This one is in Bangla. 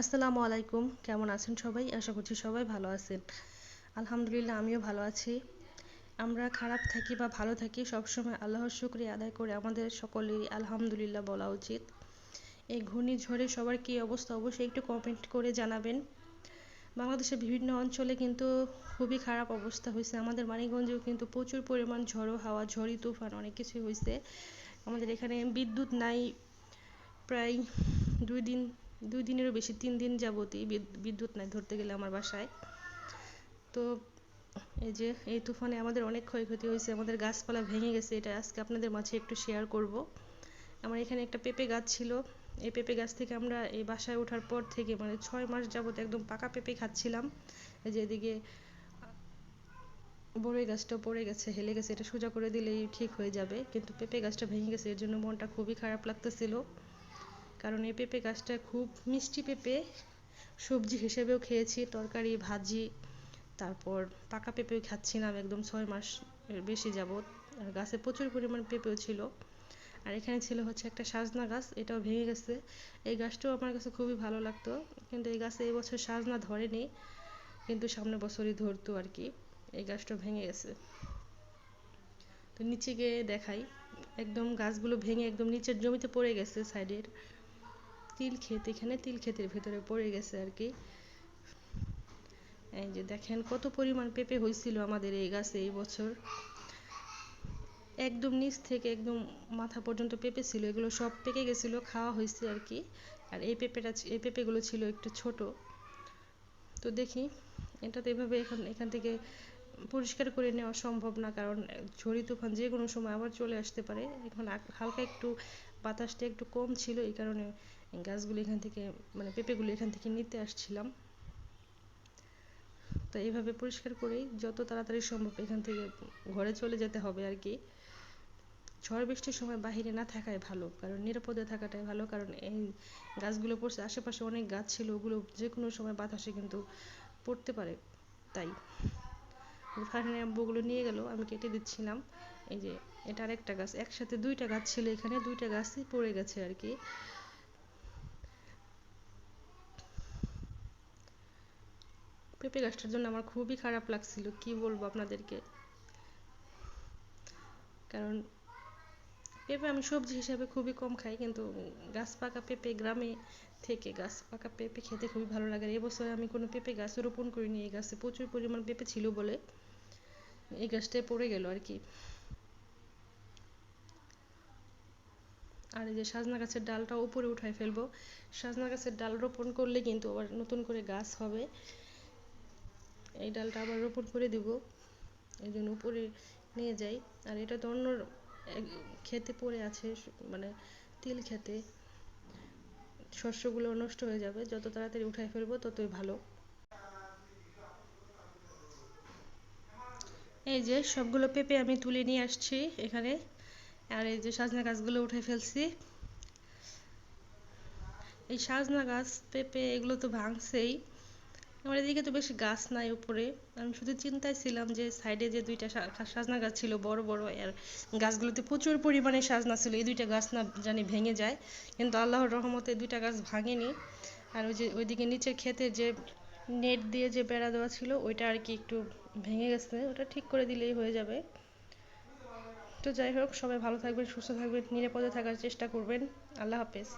আসসালামু আলাইকুম। কেমন আছেন সবাই? আশা করছি সবাই ভালো আছেন। আলহামদুলিল্লাহ, আমিও ভালো আছি। আমরা খারাপ থাকি বা ভালো থাকি, সবসময় আল্লাহর শুক্রিয়া আদায় করে আমাদের সকলেরই আলহামদুলিল্লাহ বলা উচিত। এই ঘূর্ণিঝড়ে সবার কী অবস্থা অবশ্যই একটু কমেন্ট করে জানাবেন। বাংলাদেশের বিভিন্ন অঞ্চলে কিন্তু খুবই খারাপ অবস্থা হয়েছে। আমাদের মানিকগঞ্জেও কিন্তু প্রচুর পরিমাণ ঝড়ো হাওয়া, ঝড়ি তুফান অনেক কিছুই হয়েছে। আমাদের এখানে বিদ্যুৎ নাই। প্রায় দুই দিন দুই দিনেরও বেশি, তিন দিন যাবতই বিদ্যুৎ নাই ধরতে গেলে আমার বাসায়। তো এই যে এই তুফানে আমাদের অনেক ক্ষয়ক্ষতি হয়েছে, আমাদের গাছপালা ভেঙে গেছে, এটা আজকে আপনাদের মাঝে একটু শেয়ার করব। আমার এখানে একটা পেঁপে গাছ ছিল, এই পেঁপে গাছ থেকে আমরা এই বাসায় ওঠার পর থেকে মানে ছয় মাস যাবত একদম পাকা পেঁপে খাচ্ছিলাম। এই যে এদিকে বড়ই গাছটা পড়ে গেছে, হেলে গেছে, এটা সোজা করে দিলেই ঠিক হয়ে যাবে। কিন্তু পেঁপে গাছটা ভেঙে গেছে, এর জন্য মনটা খুবই খারাপ লাগতেছিল। কারণ এই পেঁপে গাছটা খুব মিষ্টি পেঁপে। সবজি হিসেবেও খেয়েছি, তরকারি, ভাজি, তারপর পাকা পেঁপেও খাচ্ছিলাম একদম ছয় মাস বেশি যাবৎ। আর গাছে প্রচুর পরিমাণ পেঁপেও ছিল। আর এখানে ছিল হচ্ছে একটা সাজনা গাছ, এটাও ভেঙে গেছে। এই গাছটাও আমার কাছে খুবই ভালো লাগতো। কিন্তু এই গাছে এই বছর সাজনা ধরেনি, কিন্তু সামনের বছরই ধরতো আর কি। এই গাছটা ভেঙে গেছে। তো নিচে গিয়ে দেখাই। একদম গাছগুলো ভেঙে একদম নিচের জমিতে পড়ে গেছে সাইডের। তিল ক্ষেত, এখানে তিল ক্ষেতের ভেতরে পড়ে গেছে আর কি। এই যে দেখেন কত পরিমাণ পেঁপে হয়েছিল আমাদের এই গাছে এই বছর। একদম নিচ থেকে একদম মাথা পর্যন্ত পেঁপে ছিল, এগুলো সব পেকে গেছিল, খাওয়া হয়েছে আর কি। আর এই পেঁপেটা এই পেঁপেগুলো ছিল একটু ছোট। তো দেখি, এটা তো এভাবে এখন, এখান থেকে পরিষ্কার করে নেওয়া সম্ভব না, কারণ ঝড়ি তুফান যে কোনো সময় আবার চলে আসতে পারে। এখন হালকা একটু বাতাসটা একটু কম ছিল এই কারণে গাছগুলো এখান থেকে মানে পেঁপেগুলো এখান থেকে নিতে আসছিলাম। তো এইভাবে পরিষ্কার করেই যত তাড়াতাড়ি সম্ভব এখান থেকে ঘরে চলে যেতে হবে আর কি। ঝড় বৃষ্টির সময় বাহিরে না থাকাই ভালো, কারণ নিরাপদে থাকাটাই ভালো, কারণ এই গাছগুলো পড়ছে, আশেপাশে অনেক গাছ ছিল, ওগুলো যে কোনো সময় বাতাসে কিন্তু পড়তে পারে, তাই। ফারহানের আব্বুগুলো নিয়ে গেল, আমি কেটে দিচ্ছিলাম। এই যে, এটা আরেকটা গাছ, একসাথে দুইটা গাছ ছিল এখানে, দুইটা গাছই পড়ে গেছে আর কি। পেঁপে গাছটার জন্য আমার খুবই খারাপ লাগছিল, কি বলব আপনাদেরকে? কারণ পেঁপে আমি সবজি হিসাবে খুবই কম খাই, কিন্তু গাছ পাকা পেঁপে গ্রামে থেকে গাছ পাকা পেঁপে খেতে খুবই ভালো লাগে। এবছর আমি কোনো পেঁপে গাছ রোপণ করিনি, এই গাছে প্রচুর পরিমাণ পেঁপে ছিল বলে এই গাছটায় পড়ে গেল আর কি। আর এই যে সাজনা গাছের ডালটা উপরে উঠায় ফেলব। সাজনা গাছের ডাল রোপণ করলে কিন্তু আবার নতুন করে গাছ হবে। এই ডালটা আবার রোপণ করে দিব। এই জন্য উপরে নিয়ে যাই। আর এটা তো অন্য খেতে পড়ে আছে মানে তিল খেতে শস্যগুলো নষ্ট হয়ে যাবে। যত তাড়াতাড়ি উঠায় ফেলব ততই ভালো। এই যে সবগুলো পেঁপে আমি তুলে নিয়ে আসছি এখানে। আর এই যে সাজনা গাছগুলো উঠে ফেলছি। এই সাজনা গাছ, পেঁপে এগুলো তো ভাঙছেই। আমার এদিকে তো বেশি গাছ নাই উপরে। আমি শুধু চিন্তায় ছিলাম যে সাইডে যে দুইটা সাজনা গাছ ছিল, বড় বড়, আর গাছগুলোতে প্রচুর পরিমাণে সাজনা ছিল। এই দুইটা গাছ না জানি ভেঙে যায়, কিন্তু আল্লাহর রহমতে দুইটা গাছ ভাঙেনি। আর ওই যে, ওইদিকে নিচের ক্ষেতে যে নেট দিয়ে যে বেড়া দেওয়া ছিল, ওইটা আর কি একটু ভেঙে গেছে। ওটা ঠিক করে দিলেই হয়ে যাবে। তো যাই হোক, সবাই ভালো থাকবেন, সুস্থ থাকবেন, নিরাপদে থাকার চেষ্টা করবেন। আল্লাহ হাফেজ।